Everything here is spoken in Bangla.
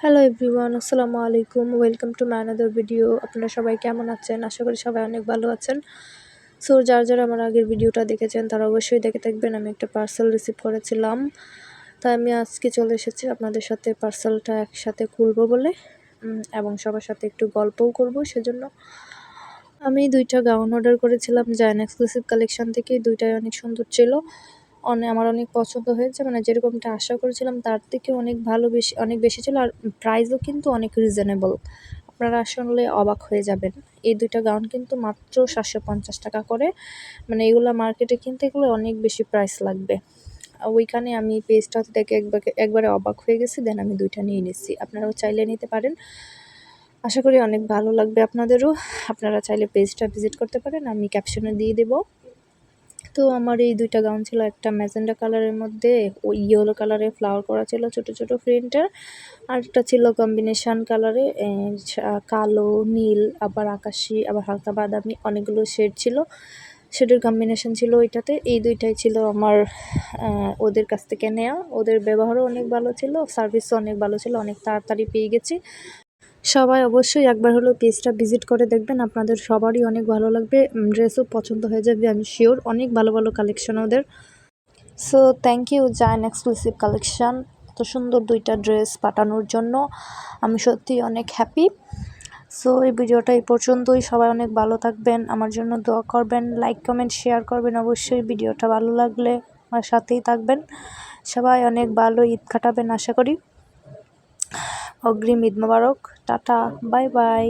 হ্যালো এভরিওয়ান আসসালামু আলাইকুম welcome to my another video আপনারা সবাই কেমন আছেন আশা করি সবাই অনেক ভালো আছেন সো যার যারা আমার আগের ভিডিওটা দেখেছেন তারা অবশ্যই দেখে থাকবেন আমি একটা পার্সেল রিসিভ করেছিলাম তাই আমি আজকে চলে এসেছি আপনাদের সাথে পার্সেলটা একসাথে খুলবো বলে এবং সবার সাথে একটু গল্পও করব সেজন্য আমি দুইটা গাউন অর্ডার করেছিলাম জায়ন এক্সক্লুসিভ কালেকশন থেকে দুইটাই অনেক সুন্দর ছিল অনেক আমার অনেক পছন্দ হয়েছে। মানে যেরকমটা আশা করেছিলাম, তার থেকে অনেক ভালো বেশি, অনেক বেশি ছিল। আর প্রাইসও কিন্তু অনেক রিজনেবল আপনারা আসলে অবাক হয়ে যাবেন। এই দুইটা গাউন কিন্তু মাত্র সাতশো পঞ্চাশ টাকা করে। মানে এগুলো মার্কেটে কিনতে গেলে অনেক বেশি প্রাইস লাগবে। ওইখানে আমি পেজটা দেখে একবার একবারে অবাক হয়ে গেছি। দেন আমি দুইটা নিয়ে নিচ্ছি। আপনারাও চাইলে নিতে পারেন। আশা করি অনেক ভালো লাগবে আপনাদেরও। আপনারা চাইলে পেজটা ভিজিট করতে পারেন। আমি ক্যাপশনে দিয়ে দেবো। তো আমার এই দুইটা গাউন ছিল, একটা ম্যাজেন্ডা কালারের মধ্যে ওই ইয়েলো কালারে ফ্লাওয়ার করা ছিল ছোট ছোট আর একটা ছিল কম্বিনেশন কালারে কালো, নীল, আবার আকাশি, আবার হালকা বাদামি অনেকগুলো শেড ছিল। শেডের কম্বিনেশন ছিল ওইটাতে, এই দুইটাই ছিল আমার ওদের কাছ থেকে নেওয়া ওদের ব্যবহারও অনেক ভালো ছিল সার্ভিসও অনেক ভালো ছিল, অনেক তাড়াতাড়ি পেয়ে গেছি। সবাই অবশ্যই একবার হলেও পেজটা ভিজিট করে দেখবেন। আপনাদের সবারই অনেক ভালো লাগবে। ড্রেসও পছন্দ হয়ে যাবে, আমি শিওর অনেক ভালো ভালো কালেকশন ওদের। So thank you Zion exclusive collection এত সুন্দর দুইটা ড্রেস পাঠানোর জন্য। আমি সত্যি অনেক হ্যাপি সো এই ভিডিওটা এই পর্যন্তই। সবাই অনেক ভালো থাকবেন। আমার জন্য দোয়া করবেন। লাইক কমেন্ট শেয়ার করবেন। অবশ্যই ভিডিওটা ভালো লাগলে আমার সাথেই থাকবেন। সবাই অনেক ভালো ঈদ কাটাবেন, আশা করি। অগ্রিম ঈদ মোবারক টাটা বাই বাই।